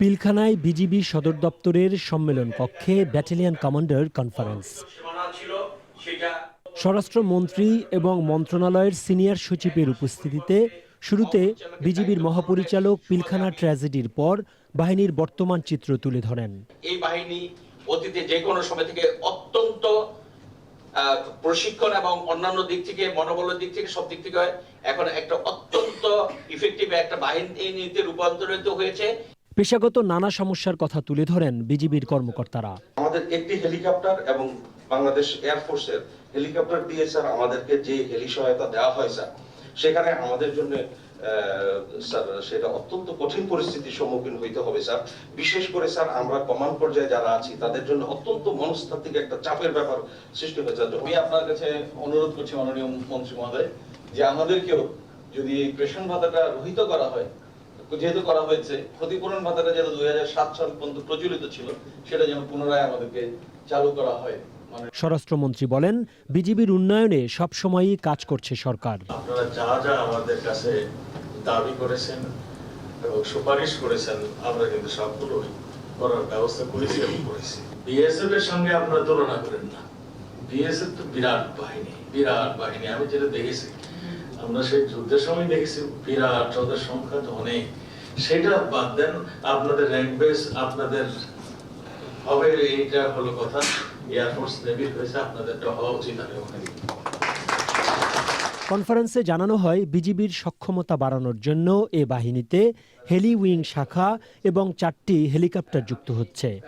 পিলখানায় BGB সদর দপ্তরের সম্মেলন কক্ষে ব্যাটালিয়ন কমান্ডার কনফারেন্স। স্বরাষ্ট্রমন্ত্রী এবং মন্ত্রণালয়ের সিনিয়র সচিবের উপস্থিতিতে শুরুতে বিজিবির মহাপরিচালক পিলখানা ট্র্যাজেডির পর বাহিনীর বর্তমান চিত্র তুলে ধরেন। এই বাহিনী অতীতে যে কোনো সময় থেকে অত্যন্ত প্রশিক্ষণ এবং অন্যান্য দিক থেকে, মনোবলের দিক থেকে, সব দিক থেকে এখন একটা অত্যন্ত ইফেক্টিভ একটা বাহিনীতে রূপান্তরিত হয়েছে। পেশাগত নানা সমস্যার কথা তুলে ধরেন বিজিবির কর্মকর্তারা। আমাদের একটি হেলিকপ্টার এবং বাংলাদেশ এয়ারফোর্সের হেলিকপ্টার দিয়ে স্যার আমাদেরকে যে হেলি সহায়তা দেওয়া হয় স্যার, সেখানে আমাদের জন্য সেটা অত্যন্ত কঠিন পরিস্থিতির সম্মুখীন হইতে হবে স্যার। বিশেষ করে স্যার, আমরা কমান্ড পর্যায়ে যারা আছি, তাদের জন্য অত্যন্ত মনস্তাত্ত্বিক একটা চাপের ব্যাপার সৃষ্টি হয়েছে। আমি আপনার কাছে অনুরোধ করছি, মাননীয় মন্ত্রী মহোদয়, যে আমাদেরকেও যদি এই ভাতাটা রহিত করা হয় যেহেতু করা হয়েছে ক্ষতিপূরণ ভাতাটা যেটা দুই সাল পর্যন্ত প্রচলিত ছিল সেটা যেন পুনরায় আমাদেরকে চালু করা হয়। মানে স্বরাষ্ট্রমন্ত্রী বলেন বিজিবির উন্নয়নে সবসময়ই কাজ করছে সরকার। আপনারা যা যা আমাদের কাছে দাবি করেছেন এবং সুপারিশ করেছেন আমরা কিন্তু সবগুলোই করার ব্যবস্থা করেছি এবং করেছি। বিএসএফ এর সঙ্গে আপনারা তুলনা করেন না। বিএসএফ তো বিরাট বাহিনী বিরাট বাহিনী। আমি যেটা দেখেছি আমরা সেই যুদ্ধের সময় দেখেছি, বিরাট ওদের সংখ্যা তো অনেক। সেটা বাদ দেন, আপনাদের র্যাঙ্ক বেস আপনাদের হবে, এইটা হলো কথা। এয়ারফোর্স নেভির হয়েছে, আপনাদেরটা হওয়া উচিত আমি করি। কনফারেন্সে জানানো হয়, বিজিবির সক্ষমতা বাড়ানোর জন্য এ বাহিনীতে হেলি উইং শাখা এবং চারটি হেলিকপ্টার যুক্ত হচ্ছে।